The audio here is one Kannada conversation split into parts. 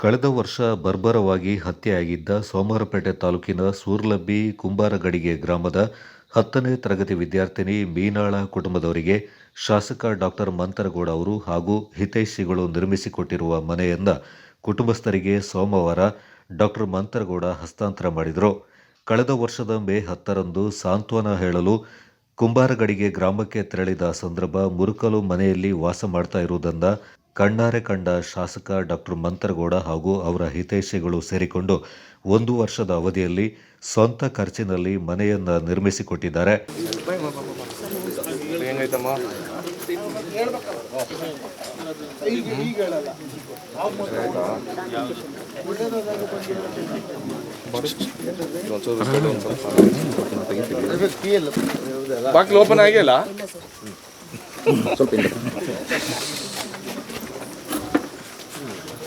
ಕಳೆದ ವರ್ಷ ಬರ್ಬರವಾಗಿ ಹತ್ಯೆಯಾಗಿದ್ದ ಸೋಮವಾರಪೇಟೆ ತಾಲೂಕಿನ ಸೂರ್ಲಬ್ಬಿ ಕುಂಬಾರಗಡಿಗೆ ಗ್ರಾಮದ ಹತ್ತನೇ ತರಗತಿ ವಿದ್ಯಾರ್ಥಿನಿ ಮೀನಾಳ ಕುಟುಂಬದವರಿಗೆ ಶಾಸಕ ಡಾಕ್ಟರ್ ಮಂತರಗೌಡ ಅವರು ಹಾಗೂ ಹಿತೈಷಿಗಳು ನಿರ್ಮಿಸಿಕೊಟ್ಟಿರುವ ಮನೆಯನ್ನ ಕುಟುಂಬಸ್ಥರಿಗೆ ಸೋಮವಾರ ಡಾಕ್ಟರ್ ಮಂತರಗೌಡ ಹಸ್ತಾಂತರ ಮಾಡಿದರು. ಕಳೆದ ವರ್ಷದ ಮೇ ಹತ್ತರಂದು ಸಾಂತ್ವನ ಹೇಳಲು ಕುಂಬಾರಗಡಿಗೆ ಗ್ರಾಮಕ್ಕೆ ತೆರಳಿದ ಸಂದರ್ಭ ಮುರುಕಲು ಮನೆಯಲ್ಲಿ ವಾಸ ಮಾಡ್ತಾ ಇರುವುದನ್ನ ಕಣ್ಣಾರೆ ಕಂಡ ಶಾಸಕ ಡಾಕ್ಟರ್ ಮಂತರಗೌಡ ಹಾಗೂ ಅವರ ಹಿತೈಷಿಗಳು ಸೇರಿಕೊಂಡು ಒಂದು ವರ್ಷದ ಅವಧಿಯಲ್ಲಿ ಸ್ವಂತ ಖರ್ಚಿನಲ್ಲಿ ಮನೆಯನ್ನ ನಿರ್ಮಿಸಿಕೊಟ್ಟಿದ್ದಾರೆ. ಬಾಕ್ಲು ಓಪನ್ ಆಗಿಲ್ಲ?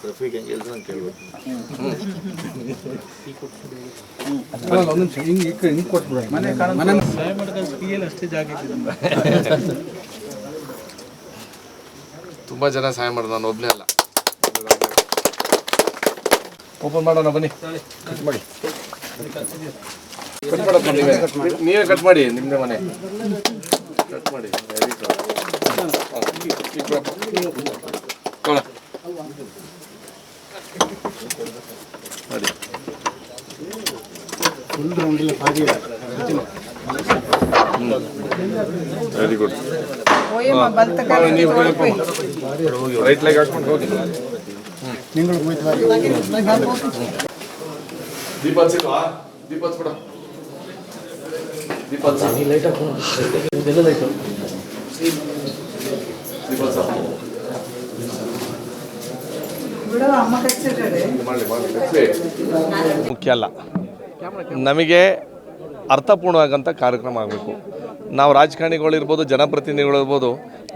ನೀನ್ ಇದ್ರಪ್ಪ ತುಂಬಾ ಜನ ಸಹಾಯ ಮಾಡಿದ ನಾನು ಒಬ್ನೇ ಅಲ್ಲ. ಓಪನ್ ಮಾಡೋಣ ಬನ್ನಿ. ಕಟ್ ಮಾಡಿ. ಕಟ್ ಮಾಡಿ. ನೀವೇ ನೀವೇ ಕಟ್ ಮಾಡಿ ನಿಮ್ಮದೇ ಮನೆ. ಕಟ್ ಮಾಡಿ ವೆರಿ ಗುಡ್ ಮಾಡಿ ವೆರಿ ಗುಡ್ ರೈಟ್ ಲೆಗ್ ಹಾಕೊಂಡು ಹೋಗಿ. ದೀಪ ಹಚ್ಚಿಲ್ವಾ? ದೀಪ ಹಚ್ಬಿಡ. ದೀಪ ಹಚ್ಚ. ದೀಪ ಅಮ್ಮ ಕಚ್ಚಿರ್ರಿ ಮಾಡಲಿ ಮಾಡಲಿ ಮುಖ್ಯ ಅಲ್ಲ. ನಮಗೆ ಅರ್ಥಪೂರ್ಣವಾಗಂಥ ಕಾರ್ಯಕ್ರಮ ಆಗಬೇಕು. ನಾವು ರಾಜಕಾರಣಿಗಳಿರ್ಬೋದು, ಜನಪ್ರತಿನಿಧಿಗಳಿರ್ಬೋದು,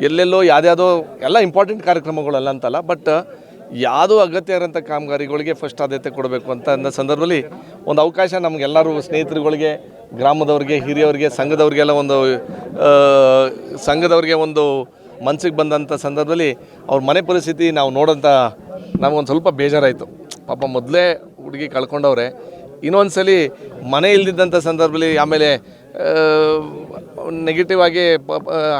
ಎಲ್ಲೆಲ್ಲೋ ಯಾವುದ್ಯಾವುದೋ ಎಲ್ಲ ಇಂಪಾರ್ಟೆಂಟ್ ಕಾರ್ಯಕ್ರಮಗಳಲ್ಲ ಅಂತಲ್ಲ ಬಟ್ ಯಾವುದೋ ಅಗತ್ಯ ಇರೋಂಥ ಕಾಮಗಾರಿಗಳಿಗೆ ಫಸ್ಟ್ ಆದ್ಯತೆ ಕೊಡಬೇಕು ಅಂತ ಅಂದ ಸಂದರ್ಭದಲ್ಲಿ ಒಂದು ಅವಕಾಶ ನಮಗೆಲ್ಲರೂ ಸ್ನೇಹಿತರುಗಳಿಗೆ, ಗ್ರಾಮದವ್ರಿಗೆ, ಹಿರಿಯವ್ರಿಗೆ, ಸಂಘದವ್ರಿಗೆಲ್ಲ ಒಂದು ಸಂಘದವ್ರಿಗೆ ಒಂದು ಮನಸ್ಸಿಗೆ ಬಂದಂಥ ಸಂದರ್ಭದಲ್ಲಿ ಅವ್ರ ಮನೆ ಪರಿಸ್ಥಿತಿ ನಾವು ನೋಡೋಂಥ ನಮಗೊಂದು ಸ್ವಲ್ಪ ಬೇಜಾರಾಯಿತು. ಪಾಪ ಮೊದಲೇ ಹುಡುಗಿ ಕಳ್ಕೊಂಡವ್ರೆ ಇನ್ನೊಂದ್ಸಲಿ ಮನೆ ಇಲ್ದಿದ್ದಂಥ ಸಂದರ್ಭದಲ್ಲಿ ಆಮೇಲೆ ನೆಗೆಟಿವ್ ಆಗಿ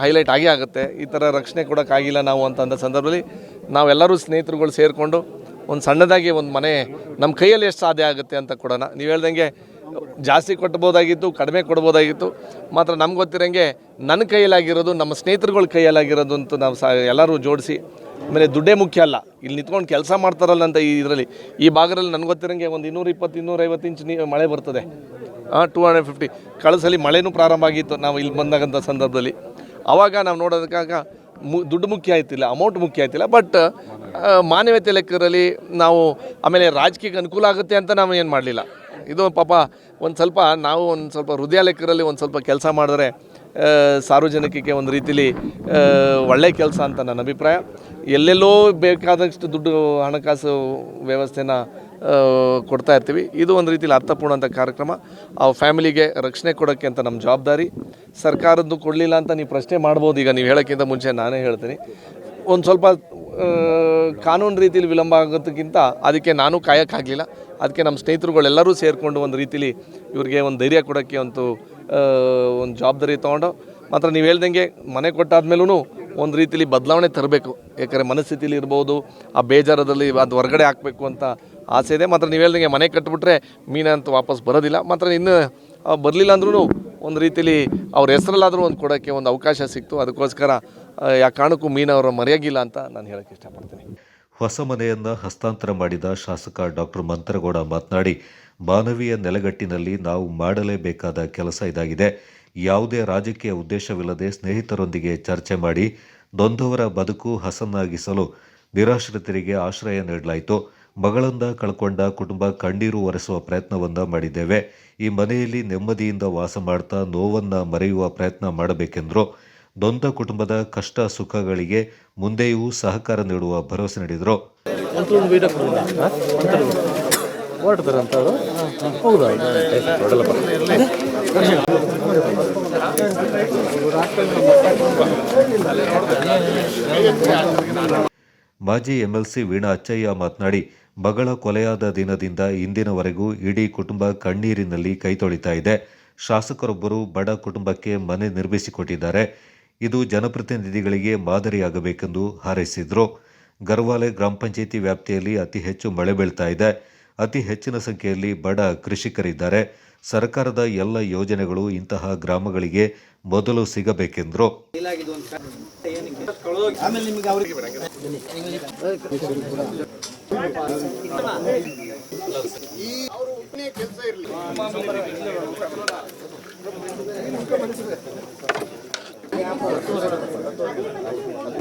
ಹೈಲೈಟ್ ಆಗೇ ಆಗುತ್ತೆ. ಈ ಥರ ರಕ್ಷಣೆ ಕೊಡೋಕ್ಕಾಗಿಲ್ಲ ನಾವು ಅಂತಂದ ಸಂದರ್ಭದಲ್ಲಿ ನಾವೆಲ್ಲರೂ ಸ್ನೇಹಿತರುಗಳು ಸೇರಿಕೊಂಡು ಒಂದು ಸಣ್ಣದಾಗಿ ಒಂದು ಮನೆ ನಮ್ಮ ಕೈಯಲ್ಲಿ ಎಷ್ಟು ಸಾಧ್ಯ ಆಗುತ್ತೆ ಅಂತ ಕೊಡೋಣ. ನೀವು ಹೇಳ್ದಂಗೆ ಜಾಸ್ತಿ ಕೊಟ್ಬೋದಾಗಿತ್ತು ಕಡಿಮೆ ಕೊಡ್ಬೋದಾಗಿತ್ತು. ಮಾತ್ರ ನಮ್ಗೆ ಗೊತ್ತಿರೋಂಗೆ ನನ್ನ ಕೈಯಲ್ಲಾಗಿರೋದು, ನಮ್ಮ ಸ್ನೇಹಿತರುಗಳ ಕೈಯಲ್ಲಾಗಿರೋದು ಅಂತ ನಾವು ಸಾ, ಎಲ್ಲರೂ ಜೋಡಿಸಿ ಆಮೇಲೆ ದುಡ್ಡೇ ಮುಖ್ಯ ಅಲ್ಲ. ಇಲ್ಲಿ ನಿಂತ್ಕೊಂಡು ಕೆಲಸ ಮಾಡ್ತಾರಲ್ಲ ಅಂತ ಈ ಇದರಲ್ಲಿ, ಈ ಭಾಗದಲ್ಲಿ ನನಗೆ ಗೊತ್ತಿರೋಂಗೆ ಒಂದು ಇನ್ನೂರ ಇಪ್ಪತ್ತು, ಇನ್ನೂರೈವತ್ತು ಇಂಚ್ ನೀ, ಮಳೆ ಬರ್ತದೆ. ಹಾಂ ಟೂ ಹಂಡ್ರೆಡ್ ಫಿಫ್ಟಿ ಕಳಸಲಿ ಸಲ ಮಳೆನೂ ಪ್ರಾರಂಭ ಆಗಿತ್ತು ನಾವು ಇಲ್ಲಿ ಬಂದಾಗಂಥ ಸಂದರ್ಭದಲ್ಲಿ. ಆವಾಗ ನಾವು ನೋಡೋದಕ್ಕಾಗ ಮು, ದುಡ್ಡು ಮುಖ್ಯ ಆಯ್ತಿಲ್ಲ ಅಮೌಂಟ್ ಮುಖ್ಯ ಆಯ್ತಿಲ್ಲ ಬಟ್ ಮಾನವೀಯತೆ ಲೆಕ್ಕದಲ್ಲಿ ನಾವು ಆಮೇಲೆ ರಾಜಕೀಯಕ್ಕೆ ಅನುಕೂಲ ಆಗುತ್ತೆ ಅಂತ ನಾವು ಏನು ಮಾಡಲಿಲ್ಲ. ಇದು ಪಾಪ ಒಂದು ಸ್ವಲ್ಪ ನಾವು ಒಂದು ಸ್ವಲ್ಪ ಹೃದಯ ಲೆಕ್ಕದಲ್ಲಿ ಒಂದು ಸ್ವಲ್ಪ ಕೆಲಸ ಮಾಡಿದ್ರೆ ಸಾರ್ವಜನಿಕಕ್ಕೆ ಒಂದು ರೀತಿಲಿ ಒಳ್ಳೆಯ ಒಳ್ಳೆ ಕೆಲಸ ಅಂತ ನನ್ನ ಅಭಿಪ್ರಾಯ. ಎಲ್ಲೆಲ್ಲೋ ಬೇಕಾದಷ್ಟು ದುಡ್ಡು ಹಣಕಾಸು ವ್ಯವಸ್ಥೆನ ಕೊಡ್ತಾ ಇರ್ತೀವಿ. ಇದು ಒಂದು ರೀತಿಲಿ ಅರ್ಥಪೂರ್ಣ ಅಂತ ಕಾರ್ಯಕ್ರಮ. ಆ ಫ್ಯಾಮಿಲಿಗೆ ರಕ್ಷಣೆ ಕೊಡೋಕ್ಕೆ ಅಂತ ನಮ್ಮ ಜವಾಬ್ದಾರಿ. ಸರ್ಕಾರದ್ದು ಕೊಡಲಿಲ್ಲ ಅಂತ ನೀವು ಪ್ರಶ್ನೆ ಮಾಡ್ಬೋದು. ಈಗ ನೀವು ಹೇಳೋಕ್ಕಿಂತ ಮುಂಚೆ ನಾನೇ ಹೇಳ್ತೀನಿ. ಒಂದು ಸ್ವಲ್ಪ ಕಾನೂನು ರೀತಿಯಲ್ಲಿ ವಿಳಂಬ ಆಗೋದಕ್ಕಿಂತ ಅದಕ್ಕೆ ನಾನು ಕಾಯೋಕ್ಕಾಗಲಿಲ್ಲ ಅದಕ್ಕೆ ನಮ್ಮ ಸ್ನೇಹಿತರುಗಳೆಲ್ಲರೂ ಸೇರಿಕೊಂಡು ಒಂದು ರೀತಿಲಿ ಇವ್ರಿಗೆ ಒಂದು ಧೈರ್ಯ ಕೊಡೋಕ್ಕೆ ಒಂದು ಒಂದು ಜವಾಬ್ದಾರಿ ತೊಗೊಂಡು, ಮಾತ್ರ ನೀವು ಹೇಳ್ದಂಗೆ ಮನೆ ಕೊಟ್ಟಾದ್ಮೇಲೂ ಒಂದು ರೀತಿಲಿ ಬದಲಾವಣೆ ತರಬೇಕು. ಯಾಕಂದರೆ ಮನಸ್ಥಿತಿಲಿ ಇರ್ಬೋದು, ಆ ಬೇಜಾರದಲ್ಲಿ ಅದು ಹೊರಗಡೆ ಹಾಕಬೇಕು ಅಂತ ಆಸೆ ಇದೆ. ಮಾತ್ರ ನೀವು ಹೇಳ್ದಂಗೆ ಮನೆ ಕಟ್ಬಿಟ್ರೆ ಮೀನಂತ ವಾಪಸ್ ಬರೋದಿಲ್ಲ. ಮಾತ್ರ ಇನ್ನು ಬರಲಿಲ್ಲ ಅಂದ್ರೂ ಒಂದು ರೀತಿಲಿ ಅವ್ರ ಹೆಸರಲ್ಲಾದರೂ ಒಂದು ಕೊಡೋಕ್ಕೆ ಒಂದು ಅವಕಾಶ ಸಿಕ್ತು. ಅದಕ್ಕೋಸ್ಕರ ಯಾವ ಕಾರಣಕ್ಕೂ ಮೀನವರು ಮರೆಯಾಗಿಲ್ಲ ಅಂತ ನಾನು ಹೇಳೋಕ್ಕೆ ಇಷ್ಟಪಡ್ತೀನಿ. ಹೊಸ ಮನೆಯನ್ನು ಹಸ್ತಾಂತರ ಮಾಡಿದ ಶಾಸಕ ಡಾಕ್ಟರ್ ಮಂತ್ರಗೌಡ ಮಾತನಾಡಿ ಮಾನವೀಯ ನೆಲೆಗಟ್ಟಿನಲ್ಲಿ ನಾವು ಮಾಡಲೇಬೇಕಾದ ಕೆಲಸ ಇದಾಗಿದೆ. ಯಾವುದೇ ರಾಜಕೀಯ ಉದ್ದೇಶವಿಲ್ಲದೆ ಸ್ನೇಹಿತರೊಂದಿಗೆ ಚರ್ಚೆ ಮಾಡಿ ದೊಂದವರ ಬದುಕು ಹಸನಾಗಿಸಲು ನಿರಾಶ್ರಿತರಿಗೆ ಆಶ್ರಯ ನೀಡಲಾಯಿತು. ಮಗಳಂದ ಕಳ್ಕೊಂಡ ಕುಟುಂಬ ಕಣ್ಣೀರು ಒರೆಸುವ ಪ್ರಯತ್ನವನ್ನು ಮಾಡಿದ್ದೇವೆ. ಈ ಮನೆಯಲ್ಲಿ ನೆಮ್ಮದಿಯಿಂದ ವಾಸ ಮಾಡ್ತಾ ನೋವನ್ನು ಮರೆಯುವ ಪ್ರಯತ್ನ ಮಾಡಬೇಕೆಂದರು ನೊಂದ ಕುಟುಂಬದ ಕಷ್ಟ ಸುಖಗಳಿಗೆ ಮುಂದೆಯೂ ಸಹಕಾರ ನೀಡುವ ಭರವಸೆ ನೀಡಿದರು. ಹೊರಡ್ತಾರೆ ಅಂತ ಅವರು ಹೌದಾ? ಮಾಜಿ ಎಂಎಲ್ಸಿ ವೀಣಾ ಅಚ್ಚಯ್ಯ ಮಾತನಾಡಿ ಮಗಳ ಕೊಲೆಯಾದ ದಿನದಿಂದ ಇಂದಿನವರೆಗೂ ಇಡೀ ಕುಟುಂಬ ಕಣ್ಣೀರಿನಲ್ಲಿ ಕೈತೊಳಿತಾ ಇದೆ. ಶಾಸಕರೊಬ್ಬರು ಬಡ ಕುಟುಂಬಕ್ಕೆ ಮನೆ ನಿರ್ಮಿಸಿಕೊಟ್ಟಿದ್ದಾರೆ. ಇದು ಜನಪ್ರತಿನಿಧಿಗಳಿಗೆ ಮಾದರಿಯಾಗಬೇಕೆಂದು ಹಾರೈಸಿದರು. ಗರ್ವಾಲೆ ಗ್ರಾಮ ಪಂಚಾಯಿತಿ ವ್ಯಾಪ್ತಿಯಲ್ಲಿ ಅತಿ ಹೆಚ್ಚು ಮಳೆ ಬೀಳ್ತಾ ಇದೆ. ಅತಿ ಹೆಚ್ಚಿನ ಸಂಖ್ಯೆಯಲ್ಲಿ ಬಡ ಕೃಷಿಕರಿದ್ದಾರೆ. ಸರ್ಕಾರದ ಎಲ್ಲ ಯೋಜನೆಗಳು ಇಂತಹ ಗ್ರಾಮಗಳಿಗೆ ಮೊದಲು ಸಿಗಬೇಕೆಂದ್ರು.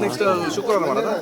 ನೆಕ್ಸ್ಟ್ ಶುಕ್ರವಾರ ಮಾಡೋದಾ?